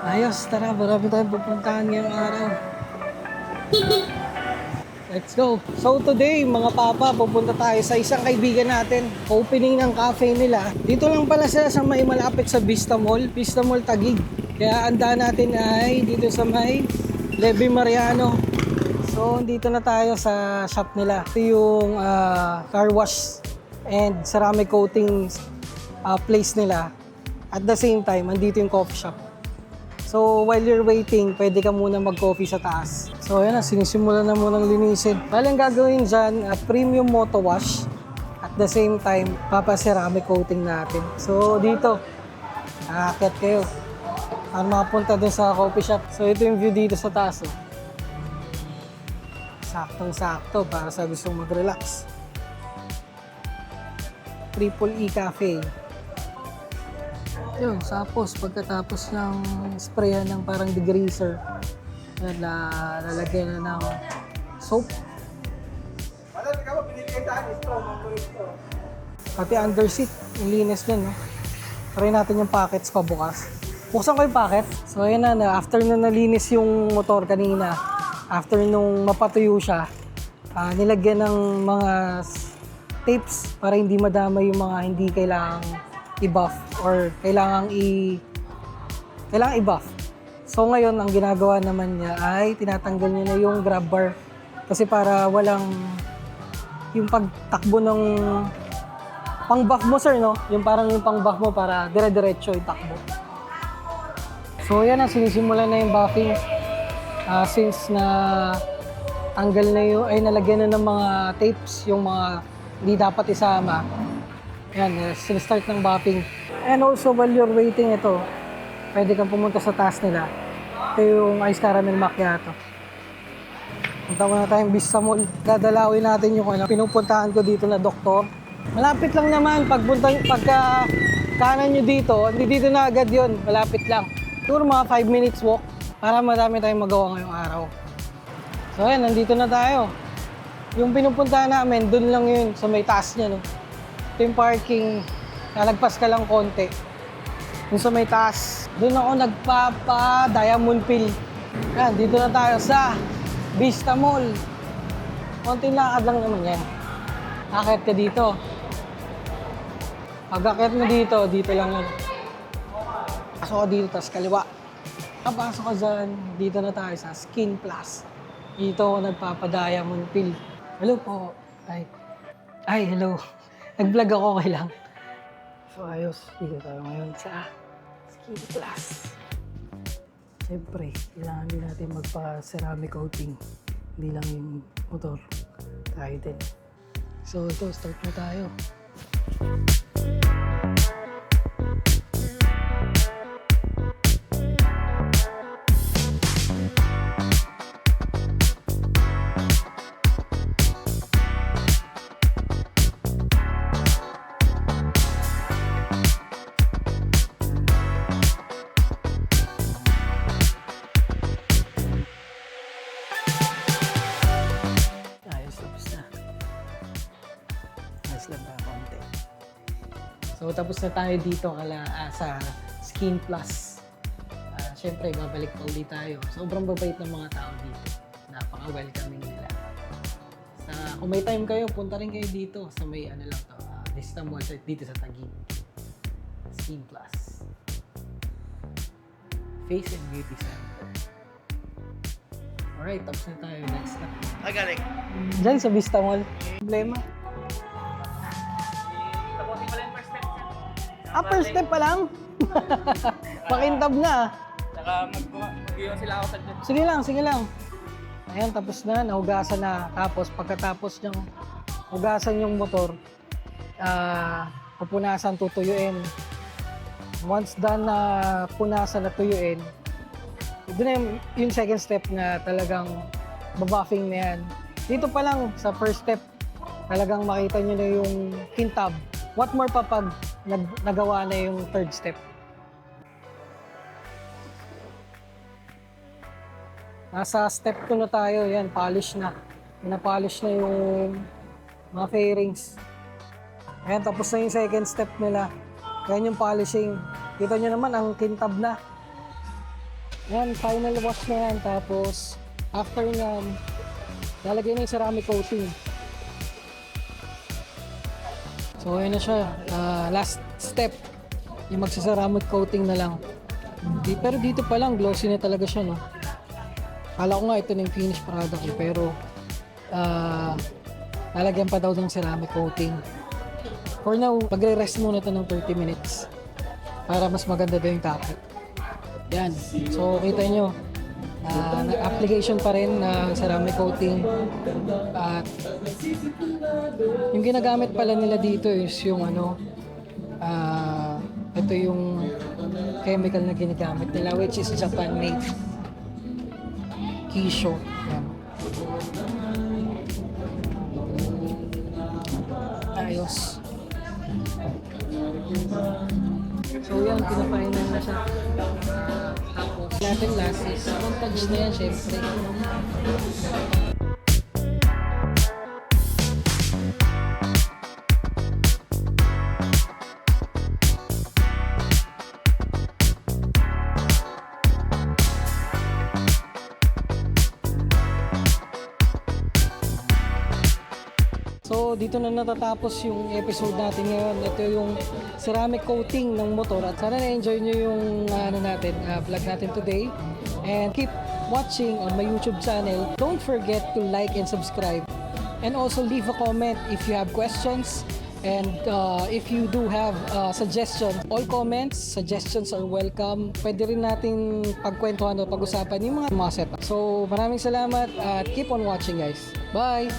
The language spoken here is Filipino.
Ayos, tara, marami tayong pupuntahan ngayong araw. Let's go. So today, mga papa, pupunta tayo sa isang kaibigan natin. Opening ng cafe nila. Dito lang pala sila sa may malapit sa Vista Mall. Vista Mall Taguig. Kaya ang daan natin ay dito sa may Levi Mariano. So, dito na tayo sa shop nila. Ito yung ah, car wash and ceramic coating ah, place nila. At the same time, andito yung coffee shop. So, while you're waiting, pwede ka muna mag-coffee sa taas. So, ayan na, sinisimulan na munang linisin. Bale, ang gagawin dyan, uh, premium moto wash. At the same time, papaceramic coating natin. So, dito, aakyat kayo. Para makapunta dun sa coffee shop. So, ito yung view dito sa taas. Oh. Saktong-sakto para sa gustong mag-relax. Triple E Cafe. Yun, tapos pagkatapos ng sprayan ng parang degreaser, yun, la, lalagyan na ng soap. Pati under seat, yung linis din, no? Try natin yung packets pa bukas. Buksan ko yung packet. So, ayan na, na, after na nalinis yung motor kanina, after nung mapatuyo siya, ah, nilagyan ng mga tapes para hindi madama yung mga hindi kailangang i-buff or kailangang i kailangang i-buff. So ngayon, ang ginagawa naman niya ay tinatanggal niya na yung grab bar kasi para walang yung pagtakbo ng pang-buff mo sir, no? Yung parang yung pang-buff mo para dire-diretso yung takbo. So yan na, sinisimulan na yung buffing. Ah, since na tanggal na yung, ay nalagyan na ng mga tapes, yung mga hindi dapat isama. Yan, uh, sinistart ng buffing. And also, while you're waiting ito, pwede kang pumunta sa taas nila. Ito yung ice caramel macchiato. Punta muna tayong Vista Mall. Dadalawin natin yung ano, pinupuntahan ko dito na doktor. Malapit lang naman. Pagpunta, pagka kanan nyo dito, hindi dito na agad yon Malapit lang. Siguro mga 5 minutes walk para marami tayong magawa ngayong araw. So ayan, nandito na tayo. Yung pinupuntahan namin, dun lang yun, sa may taas niya, no? Ito yung parking, lalagpas ka lang konti. Yung sa may taas, dun ako nagpapa Diamond Pill. Yan, dito na tayo sa Vista Mall. Konting lakad lang naman yan. Akit ka dito. Pag akit mo dito, dito lang yun. Pasok ka dito, tapos kaliwa. Kapasok ka dyan, dito na tayo sa Skin Plus. Dito ako nagpapa-diamond pill. Hello po. Ay. Ay, hello. Nag-vlog ako, okay lang. So, ayos. Dito tayo ngayon sa Skin Plus. Siyempre, kailangan din natin magpa-ceramic coating. Hindi lang yung motor. Tayo din. So, ito, start na tayo. Ayos, tapos na tayo dito kala, ah, sa Skin Plus. Ah, Siyempre, babalik pa ulit tayo. Sobrang babait ng mga tao dito. Napaka-welcoming nila. Sa, kung may time kayo, punta rin kayo dito sa may ano lang to, uh, Vista Mall sa- dito sa Taguig. Skin Plus. Face and Beauty Center. Alright, tapos na tayo. Next na. Magaling. Diyan sa Vista Mall. Problema. Ah, first step pa lang? Pakintab na ah. Saka mag-iwan sila ako sa dyan. Sige lang, sige lang. Ayan, tapos na, nahugasan na. Tapos, pagkatapos niyang hugasan yung motor, ah, pupunasan, tutuyuin. Once done na punasan at tuyuin, doon na yung, yung second step na talagang babuffing na yan. Dito pa lang, sa first step, talagang makita nyo na yung kintab. What more pa pag nag, nagawa na yung third step? Nasa step 2 na tayo, yan, polish na. Pinapolish na yung mga fairings. Ayan, tapos na yung second step nila. Ayan yung polishing. Kita nyo naman, ang kintab na. Yan, final wash na yan. Tapos, after nyan, lalagay na yung ceramic coating. So, ayun na siya. Ah, last step. Yung magsaceramic coating na lang. Di, pero dito pa lang, glossy na talaga siya, no? Kala ko nga ito na yung finished product eh, pero ah, lalagyan pa daw ng ceramic coating. For now, magre-rest muna ito ng 30 minutes para mas maganda daw yung kapit. Yan. So, kita nyo, ah, application pa rin ng ceramic coating. At yung ginagamit pala nila dito is yung ano, ah, ito yung chemical na ginagamit nila which is Japan made. Kisho. Yan. Ayos. So yan, pinapainan na siya. Tapos, natin last is na yan, syempre. So dito na natatapos yung episode natin ngayon. Ito yung ceramic coating ng motor at sana na-enjoy nyo yung uh, ano natin, uh, vlog natin today. And keep watching on my YouTube channel. Don't forget to like and subscribe. And also leave a comment if you have questions and uh, if you do have uh, suggestions. All comments, suggestions are welcome. Pwede rin natin pagkwentuhan o pag-usapan yung mga, mga setup. So maraming salamat at keep on watching guys. Bye!